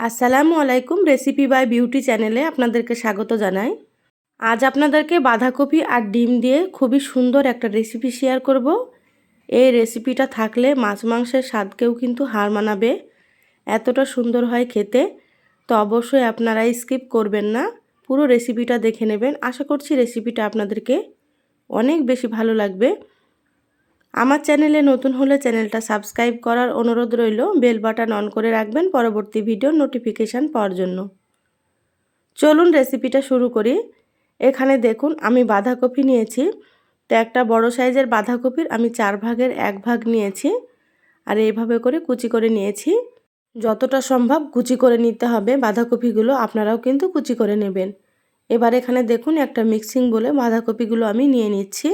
আসসালামু আলাইকুম recipe by beauty চ্যানেলে আপনাদেরকে স্বাগত জানাই। আজ আপনাদেরকে বাঁধাকপি আর ডিম দিয়ে খুবই সুন্দর একটা রেসিপি শেয়ার করব। এই রেসিপিটা থাকলে মাছ মাংসের স্বাদকেও কিন্তু হার মানাবে। এতটা সুন্দর হয় খেতে, তো অবশ্যই আপনারা স্কিপ করবেন না। পুরো রেসিপিটা দেখে নেবেন। আশা করছি রেসিপিটা আপনাদেরকে অনেক বেশি ভালো লাগবে। আমার চ্যানেলে নতুন হলে চ্যানেলটা সাবস্ক্রাইব করার অনুরোধ রইল। বেল বাটন অন করে রাখবেন পরবর্তী ভিডিওর নোটিফিকেশান পাওয়ার জন্য। চলুন রেসিপিটা শুরু করি। এখানে দেখুন, আমি বাঁধাকপি নিয়েছি। তো একটা বড় সাইজের বাঁধাকপির আমি চার ভাগের এক ভাগ নিয়েছি আর এইভাবে করে কুচি করে নিয়েছি। যতটা সম্ভব কুচি করে নিতে হবে। বাঁধাকপিগুলো আপনারাও কিন্তু কুচি করে নেবেন। এবার এখানে দেখুন একটা মিক্সিং বলে বাঁধাকপিগুলো আমি নিয়ে নিচ্ছি।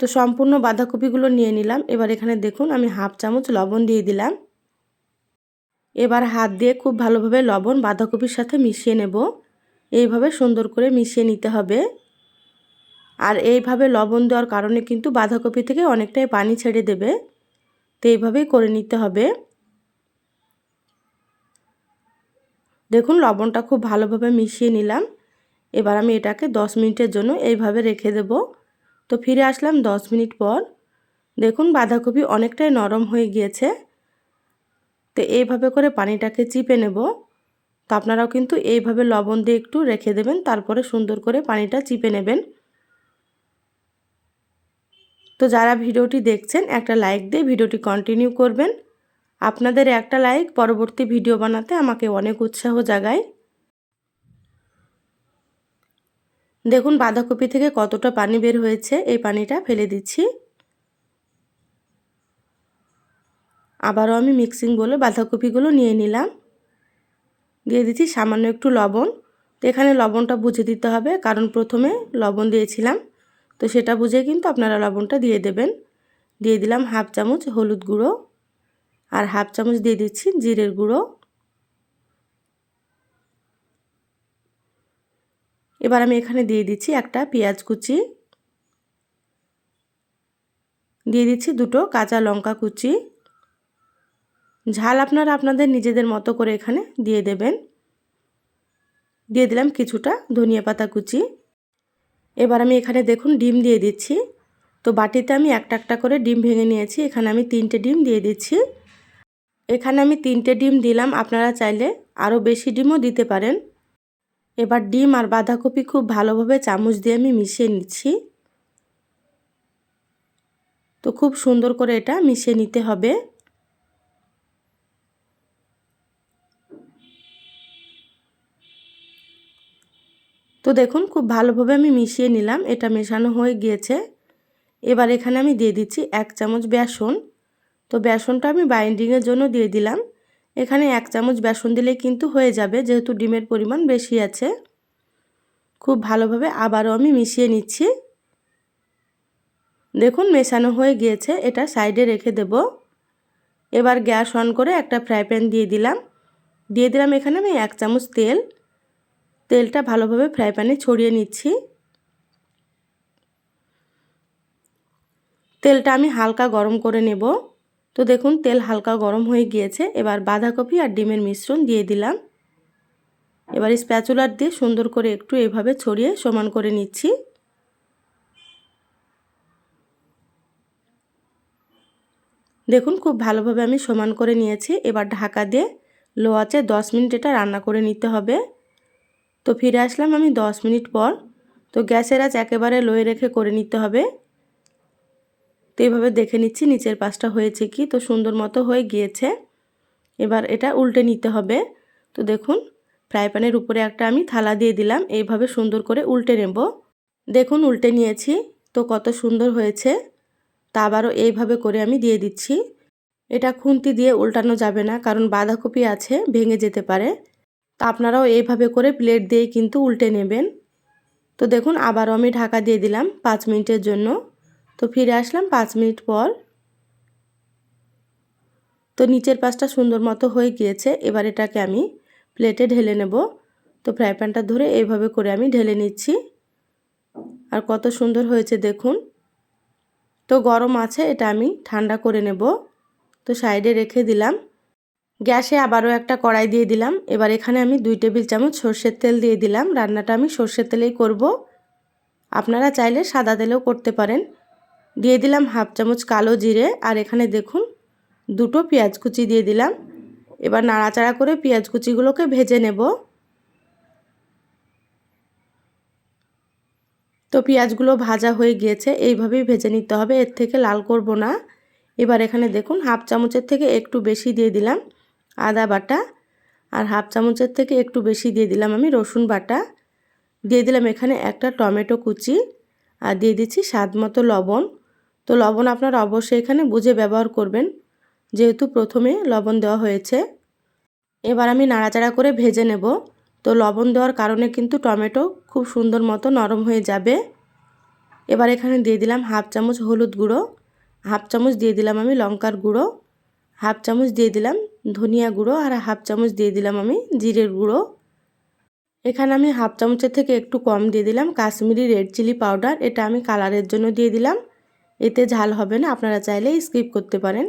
তো সম্পূর্ণ বাঁধাকপিগুলো নিয়ে নিলাম। এবার এখানে দেখুন, আমি হাফ চামচ লবণ দিয়ে দিলাম। এবার হাত দিয়ে খুব ভালোভাবে লবণ বাঁধাকপির সাথে মিশিয়ে নেব। এইভাবে সুন্দর করে মিশিয়ে নিতে হবে। আর এইভাবে লবণ দেওয়ার কারণে কিন্তু বাঁধাকপি থেকে অনেকটাই পানি ছেড়ে দেবে। তো এইভাবেই করে নিতে হবে। দেখুন, লবণটা খুব ভালোভাবে মিশিয়ে নিলাম। এবার আমি এটাকে দশ মিনিটের জন্য এইভাবে রেখে দেবো। তো ফিরে আসলাম দশ মিনিট পর। দেখুন বাঁধাকপি অনেকটাই নরম হয়ে গিয়েছে। তো এইভাবে করে পানিটাকে চিপে নেব। তো আপনারাও কিন্তু এইভাবে লবণ দিয়ে একটু রেখে দেবেন, তারপরে সুন্দর করে পানিটা চিপে নেবেন। তো যারা ভিডিওটি দেখছেন, একটা লাইক দিয়ে ভিডিওটি কন্টিনিউ করবেন। আপনাদের একটা লাইক পরবর্তী ভিডিও বানাতে আমাকে অনেক উৎসাহ জাগায়। দেখুন বাঁধাকপি থেকে কতটা পানি বের হয়েছে, এই পানিটা ফেলে দিচ্ছি। আবারও আমি মিক্সিং বলে বাঁধাকপিগুলো নিয়ে নিলাম। দিয়ে দিচ্ছি সামান্য একটু লবণ। তো এখানে লবণটা বুঝে দিতে হবে, কারণ প্রথমে লবণ দিয়েছিলাম। তো সেটা বুঝে কিন্তু আপনারা লবণটা দিয়ে দেবেন। দিয়ে দিলাম হাফ চামচ হলুদ গুঁড়ো। আর হাফ চামচ দিয়ে দিচ্ছি জিরের গুঁড়ো। এবার আমি এখানে দিয়ে দিচ্ছি একটা পেঁয়াজ কুচি। দিয়ে দিচ্ছি দুটো কাঁচা লঙ্কা কুচি। ঝাল আপনারা আপনাদের নিজেদের মতো করে এখানে দিয়ে দেবেন। দিয়ে দিলাম কিছুটা ধনিয়া পাতা কুচি। এবার আমি এখানে দেখুন ডিম দিয়ে দিচ্ছি। তো বাটিতে আমি একটা একটা করে ডিম ভেঙে নিয়েছি। এখানে আমি তিনটে ডিম দিয়ে দিচ্ছি। এখানে আমি তিনটে ডিম দিলাম। আপনারা চাইলে আরও বেশি ডিমও দিতে পারেন। এবার ডিম আর বাঁধাকপি খুব ভালোভাবে চামচ দিয়ে আমি মিশিয়ে নিচ্ছি। তো খুব সুন্দর করে এটা মিশিয়ে নিতে হবে। তো দেখুন, খুব ভালোভাবে আমি মিশিয়ে নিলাম, এটা মেশানো হয়ে গিয়েছে। এবার এখানে আমি দিয়ে দিচ্ছি এক চামচ বেসন। তো বেসনটা আমি বাইন্ডিংয়ের জন্য দিয়ে দিলাম। এখানে এক চামচ বেসন দিলে কিন্তু হয়ে যাবে, যেহেতু ডিমের পরিমাণ বেশি আছে। খুব ভালোভাবে আবারও আমি মিশিয়ে নিচ্ছি। দেখুন, মেশানো হয়ে গিয়েছে, এটা সাইডে রেখে দেব। এবার গ্যাস অন করে একটা ফ্রাই প্যান দিয়ে দিলাম। দিয়ে দিলাম এখানে আমি এক চামচ তেল। তেলটা ভালোভাবে ফ্রাই প্যানে ছড়িয়ে নিচ্ছি। তেলটা আমি হালকা গরম করে নেব। তো দেখুন, তেল হালকা গরম হয়ে গিয়েছে। এবার বাঁধাকপি আর ডিমের মিশ্রণ দিয়ে দিলাম। এবার স্প্যাচুলার দিয়ে সুন্দর করে একটু এভাবে ছড়িয়ে সমান করে নিচ্ছি। দেখুন, খুব ভালোভাবে আমি সমান করে নিয়েছি। এবার ঢাকা দিয়ে লো আছে দশ মিনিট এটা রান্না করে নিতে হবে। তো ফিরে আসলাম আমি দশ মিনিট পর। তো গ্যাসের আজ একেবারে লোয়ে রেখে করে নিতে হবে। তো এইভাবে দেখে নিচ্ছি, নিচের পাশটা হয়েছে কি? তো সুন্দর মতো হয়ে গিয়েছে। এবার এটা উল্টে নিতে হবে। তো দেখুন, ফ্রাই প্যানের উপরে একটা আমি থালা দিয়ে দিলাম। এইভাবে সুন্দর করে উল্টে নেব। দেখুন, উল্টে নিয়েছি। তো কত সুন্দর হয়েছে। তা আবারও এইভাবে করে আমি দিয়ে দিচ্ছি। এটা খুন্তি দিয়ে উল্টানো যাবে না, কারণ বাঁধাকপি আছে, ভেঙে যেতে পারে। তা আপনারাও এইভাবে করে প্লেট দিয়ে কিন্তু উল্টে নেবেন। তো দেখুন, আবারও আমি ঢাকা দিয়ে দিলাম পাঁচ মিনিটের জন্য। তো ফিরে আসলাম পাঁচ মিনিট পর। তো নিচের পাশটা সুন্দর মতো হয়ে গিয়েছে, এবার এটাকে আমি প্লেটে ঢেলে নেব। তো ফ্রাই প্যানটা ধরে এইভাবে করে আমি ঢেলে নিচ্ছি। আর কত সুন্দর হয়েছে দেখুন। তো গরম আছে, এটা আমি ঠান্ডা করে নেব। তো সাইডে রেখে দিলাম। গ্যাসে আবারও একটা কড়াই দিয়ে দিলাম। এবার এখানে আমি দুই টেবিল চামচ সর্ষের তেল দিয়ে দিলাম। রান্নাটা আমি সর্ষের তেলেই করব। আপনারা চাইলে সাদা তেলেও করতে পারেন। দিয়ে দিলাম হাফ চামচ কালো জিরে আর এখানে দেখুন দুটো পেঁয়াজ কুচি দিয়ে দিলাম। এবার নাড়াচাড়া করে পেঁয়াজ কুচিগুলোকে ভেজে নেব। তো পেঁয়াজগুলো ভাজা হয়ে গিয়েছে, এইভাবেই ভেজে নিতে হবে, এর থেকে লাল করব না। এবার এখানে দেখুন হাফ চামচের থেকে একটু বেশি দিয়ে দিলাম আদা বাটা আর হাফ চামচের থেকে একটু বেশি দিয়ে দিলাম আমি রসুন বাটা। দিয়ে দিলাম এখানে একটা টমেটো কুচি আর দিয়ে দিচ্ছি স্বাদ মতো লবণ। তো লবণ আপনারা অবশ্যই এখানে বুঝে ব্যবহার করবেন, যেহেতু প্রথমে লবণ দেওয়া হয়েছে। এবার আমি নাড়াচাড়া করে ভেজে নেব। তো লবণ দেওয়ার কারণে কিন্তু টমেটো খুব সুন্দর মতো নরম হয়ে যাবে। এবার এখানে দিয়ে দিলাম হাফ চামচ হলুদ গুঁড়ো, হাফ চামচ দিয়ে দিলাম আমি লঙ্কার গুঁড়ো, হাফ চামচ দিয়ে দিলাম ধনিয়া গুঁড়ো আর হাফ চামচ দিয়ে দিলাম আমি জিরের গুঁড়ো। এখানে আমি হাফ চামচের থেকে একটু কম দিয়ে দিলাম কাশ্মীরি রেড চিলি পাউডার, এটা আমি কালারের জন্য দিয়ে দিলাম। এতে ঝাল হবে না, আপনারা চাইলে স্কিপ করতে পারেন।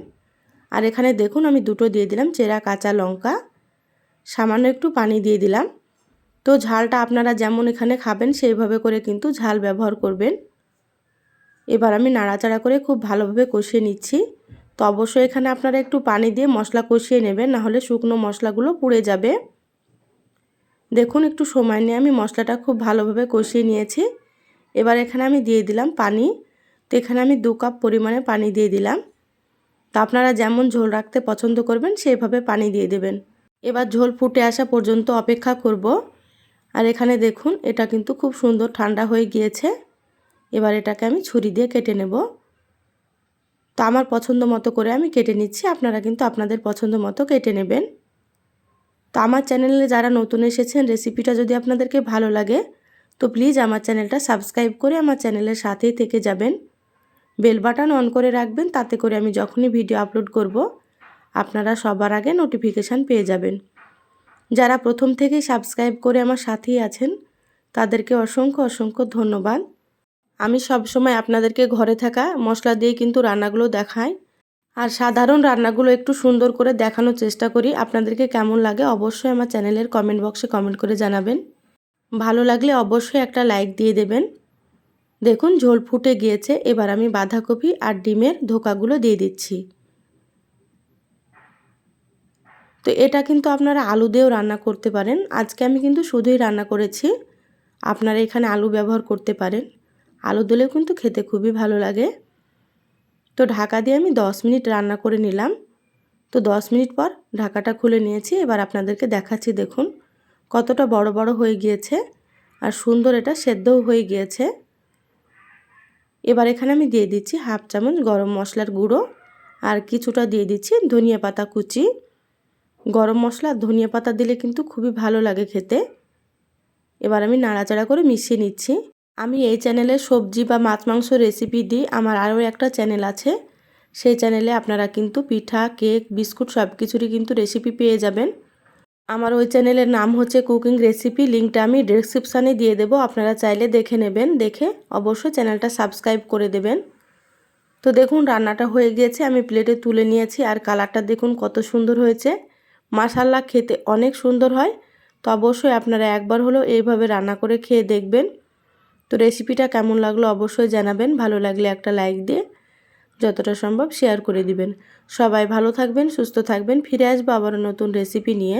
আর এখানে দেখুন, আমি দুটো দিয়ে দিলাম, চেরা, কাঁচা লঙ্কা, সামান্য একটু পানি দিয়ে দিলাম। তো ঝালটা আপনারা যেমন এখানে খাবেন, সেইভাবে করে কিন্তু ঝাল ব্যবহার করবেন। এবার আমি নাড়াচাড়া করে খুব ভালোভাবে কষিয়ে নিচ্ছি। তো অবশ্যই এখানে আপনারা একটু পানি দিয়ে মশলা কষিয়ে নেবেন নাহলে শুকনো মশলাগুলো পুড়ে যাবে। দেখুন, একটু সময় নিয়ে আমি মশলাটা খুব ভালোভাবে কষিয়ে নিয়েছি। এবার এখানে আমি দিয়ে দিলাম পানি। তো এখানে আমি দু কাপ পরিমাণে পানি দিয়ে দিলাম। তো আপনারা যেমন ঝোল রাখতে পছন্দ করবেন সেইভাবে পানি দিয়ে দেবেন। এবার ঝোল ফুটে আসা পর্যন্ত অপেক্ষা করব। আর এখানে দেখুন, এটা কিন্তু খুব সুন্দর ঠান্ডা হয়ে গিয়েছে। এবার এটাকে আমি ছুরি দিয়ে কেটে নেব। তো আমার পছন্দ মতো করে আমি কেটে নিচ্ছি, আপনারা কিন্তু আপনাদের পছন্দ মতো কেটে নেবেন। তো আমার চ্যানেলে যারা নতুন এসেছেন, রেসিপিটা যদি আপনাদেরকে ভালো লাগে, তো প্লিজ আমার চ্যানেলটা সাবস্ক্রাইব করে আমার চ্যানেলের সাথেই থেকে যাবেন। বেল বাটন অন করে রাখবেন, তাতে করে আমি যখনই ভিডিও আপলোড করব, আপনারা সবার আগে নোটিফিকেশান পেয়ে যাবেন। যারা প্রথম থেকেই সাবস্ক্রাইব করে আমার সাথেই আছেন, তাদেরকে অসংখ্য অসংখ্য ধন্যবাদ। আমি সব সময় আপনাদেরকে ঘরে থাকা মশলা দিয়ে কিন্তু রান্নাগুলো দেখাই, আর সাধারণ রান্নাগুলো একটু সুন্দর করে দেখানোর চেষ্টা করি। আপনাদেরকে কেমন লাগে অবশ্যই আমার চ্যানেলের কমেন্ট বক্সে কমেন্ট করে জানাবেন। ভালো লাগলে অবশ্যই একটা লাইক দিয়ে দেবেন। দেখুন, ঝোল ফুটে গিয়েছে। এবার আমি বাঁধাকপি আর ডিমের ধোকাগুলো দিয়ে দিচ্ছি। তো এটা কিন্তু আপনারা আলু দিয়েও রান্না করতে পারেন। আজকে আমি কিন্তু শুধুই রান্না করেছি। আপনারা এখানে আলু ব্যবহার করতে পারেন। আলু দিলেও কিন্তু খেতে খুবই ভালো লাগে। তো ঢাকা দিয়ে আমি দশ মিনিট রান্না করে নিলাম। তো দশ মিনিট পর ঢাকাটা খুলে নিয়েছি। এবার আপনাদেরকে দেখাচ্ছি, দেখুন, কতটা বড় বড় হয়ে গিয়েছে। আর সুন্দর এটা সেদ্ধও হয়ে গিয়েছে। এবার এখানে আমি দিয়ে দিচ্ছি হাফ চামচ গরম মশলার গুঁড়ো আর কিছুটা দিয়ে দিচ্ছি ধনিয়া পাতা কুচি। গরম মশলা, ধনিয়া পাতা দিলে কিন্তু খুবই ভালো লাগে খেতে। এবার আমি নাড়াচাড়া করে মিশিয়ে নিচ্ছি। আমি এই চ্যানেলে সবজি বা মাছ, মাংস রেসিপি দিই, আমার আরও একটা চ্যানেল আছে। সেই চ্যানেলে আপনারা কিন্তু পিঠা, কেক, বিস্কুট সব কিছুরই কিন্তু রেসিপি পেয়ে যাবেন। আমার ওই চ্যানেলের নাম হচ্ছে কুকিং রেসিপি, লিঙ্কটা আমি ডেসক্রিপশানে দিয়ে দেবো। আপনারা চাইলে দেখে নেবেন, দেখে অবশ্যই চ্যানেলটা সাবস্ক্রাইব করে দেবেন। তো দেখুন, রান্নাটা হয়ে গিয়েছে, আমি প্লেটে তুলে নিয়েছি, আর কালারটা দেখুন কত সুন্দর হয়েছে। মাসাল্লা খেতে অনেক সুন্দর হয়। তো অবশ্যই আপনারা একবার হলো এইভাবে রান্না করে খেয়ে দেখবেন। তো রেসিপিটা কেমন লাগল অবশ্যই জানাবেন, ভালো লাগলে একটা লাইক দিয়ে যতটা সম্ভব শেয়ার করে দিবেন। সবাই ভালো থাকবেন, সুস্থ থাকবেন, ফিরে আসব আবার নতুন রেসিপি নিয়ে।